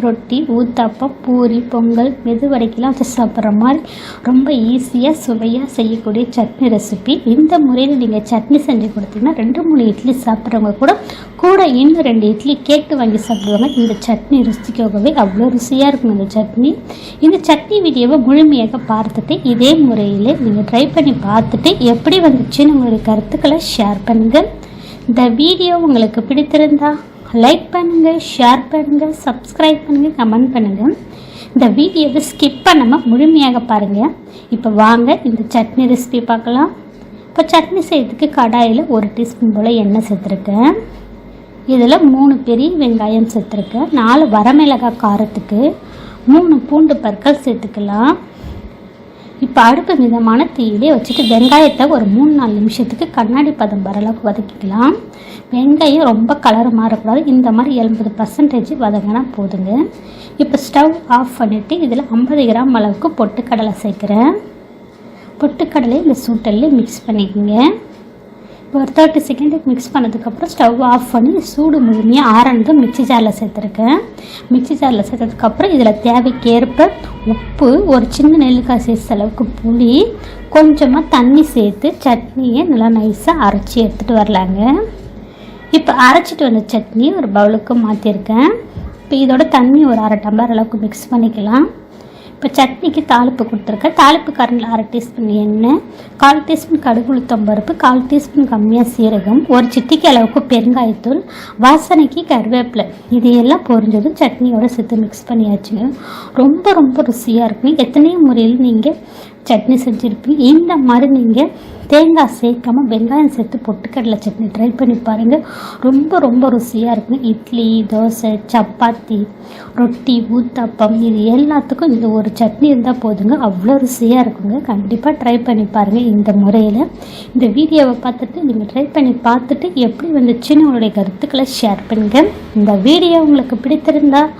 ரொட்டி ஊத்தாப்பம் பூரி பொங்கல் மெதுவடைக்கெல்லாம் வச்சு சாப்பிட்ற மாதிரி ரொம்ப ஈஸியாக சுவையாக செய்யக்கூடிய சட்னி ரெசிபி இந்த முறையில் நீங்கள் சட்னி செஞ்சு கொடுத்தீங்கன்னா ரெண்டு மூணு இட்லி சாப்பிட்றவங்க கூட கூட இன்னும் ரெண்டு இட்லி கேட்டு வாங்கி சாப்பிடுவாங்க. இந்த சட்னி ருசிக்கவே அவ்வளோ ருசியாக இருக்கும் இந்த சட்னி. இந்த சட்னி வீடியோவை முழுமையாக பார்த்துட்டு இதே முறையில் நீங்கள் ட்ரை பண்ணி பார்த்துட்டு எப்படி வந்துச்சுன்னு உங்களுடைய கருத்துக்களை ஷேர் பண்ணுங்கள் இந்த வீடியோ உங்களுக்கு பிடித்திருந்தா லைக் பண்ணுங்கள் ஷேர் பண்ணுங்கள் சப்ஸ்கிரைப் பண்ணுங்கள் கமெண்ட் பண்ணுங்கள் இந்த வீடியோவை ஸ்கிப் பண்ணாமல் முழுமையாக பாருங்கள் இப்போ வாங்க இந்த சட்னி ரெசிபி பார்க்கலாம். இப்போ சட்னி செய்யறதுக்கு கடாயில் ஒரு டீஸ்பூன் போல் எண்ணெய் சேர்த்துருக்கேன். இதில் மூணு பெரிய வெங்காயம் சேர்த்துருக்கேன். நாலு வரமிளகாய் காரத்துக்கு மூணு பூண்டு பற்கள் சேர்த்துக்கலாம். இப்போ அடுப்பு மிதமான தீயிலே வச்சுட்டு வெங்காயத்தை ஒரு மூணு நாலு நிமிஷத்துக்கு கண்ணாடி பதம் வரளவுக்கு வதக்கிக்கலாம். வெங்காயம் ரொம்ப கலர் மாறக்கூடாது. இந்த மாதிரி எண்பது பர்சன்டேஜ் வதங்கினா போதுங்க. இப்போ ஸ்டவ் ஆஃப் பண்ணிவிட்டு இதில் ஐம்பது கிராம் அளவுக்கு பொட்டுக்கடலை சேர்க்குறேன். பொட்டுக்கடலை இந்த சூட்டல்லே மிக்ஸ் பண்ணிக்கோங்க. ஒரு தேர்ட்டி செகண்டுக்கு மிக்ஸ் பண்ணதுக்கப்புறம் ஸ்டவ் ஆஃப் பண்ணி சூடு முழுமையாக ஆறந்து மிக்சி ஜாரில் சேர்த்துருக்கேன். மிக்சி ஜாரில் சேர்த்ததுக்கப்புறம் இதில் தேவைக்கேற்ப உப்பு ஒரு சின்ன நெல்லுக்காய் சைஸ் அளவுக்கு புளி கொஞ்சமாக தண்ணி சேர்த்து சட்னியை நல்லா நைஸாக அரைச்சி எடுத்துகிட்டு வரலாங்க. இப்போ அரைச்சிட்டு வந்த சட்னி ஒரு பவுலுக்கு மாற்றிருக்கேன் இப்போ இதோட தண்ணி ஒரு அரை டம்ளர் அளவுக்கு மிக்ஸ் பண்ணிக்கலாம். இப்போ சட்னிக்கு தாளிப்பு கொடுத்துருக்கேன். தாளிப்பு கரண்டில் அரை டீஸ்பூன் எண்ணெய் கால் டீஸ்பூன் கடுகு உளுத்தம் பருப்பு கால் டீஸ்பூன் கம்மியாக சீரகம் ஒரு சிட்டிக்கு அளவுக்கு பெருங்காயத்தூள் வாசனைக்கு கருவேப்பிலை. இது எல்லாம் பொரிஞ்சதும் சட்னியோடு சேர்த்து மிக்ஸ் பண்ணியாச்சுங்க. ரொம்ப ரொம்ப ருசியாக இருக்கும். எத்தனையோ முறையில் நீங்கள் சட்னி செஞ்சுருப்பீங்க. இந்த மாதிரி நீங்கள் தேங்காய் சேர்க்காமல் வெங்காயம் சேர்த்து பொட்டுக்கடலை சட்னி ட்ரை பண்ணி பாருங்கள் ரொம்ப ரொம்ப ருசியாக இருக்கும். இட்லி தோசை சப்பாத்தி ரொட்டி ஊத்தாப்பம் இது எல்லாத்துக்கும் இந்த ஒரு சட்னி இருந்தால் போதுங்க. அவ்வளோ ருசியாக இருக்குங்க. கண்டிப்பாக ட்ரை பண்ணி பாருங்கள் இந்த முறையில். இந்த வீடியோவை பார்த்துட்டு நீங்கள் ட்ரை பண்ணி பார்த்துட்டு எப்படி வந்துச்சுன்னு உங்களுடைய கருத்துக்களை ஷேர் பண்ணுங்கள் இந்த வீடியோ உங்களுக்கு பிடித்திருந்தால்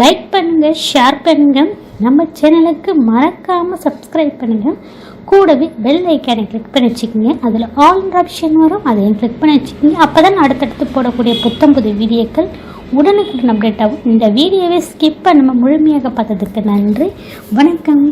லைக் பண்ணுங்கள் ஷேர் பண்ணுங்கள் நம்ம சேனலுக்கு மறக்காமல் சப்ஸ்கிரைப் பண்ணுங்கள் கூடவே பெல் ஐக்கானை கிளிக் பண்ணி வச்சுக்கோங்க. அதில் ஆல் ஆப்ஷன் வரும். அதையும் கிளிக் பண்ணி வச்சுக்கோங்க. அப்போ தான் அடுத்தடுத்து போடக்கூடிய புத்தம் புது வீடியோக்கள் உடனுக்குடன் அப்டேட் ஆகும். இந்த வீடியோவை ஸ்கிப் பண்ணாமல் முழுமையாக பார்த்ததுக்கு நன்றி. வணக்கம்.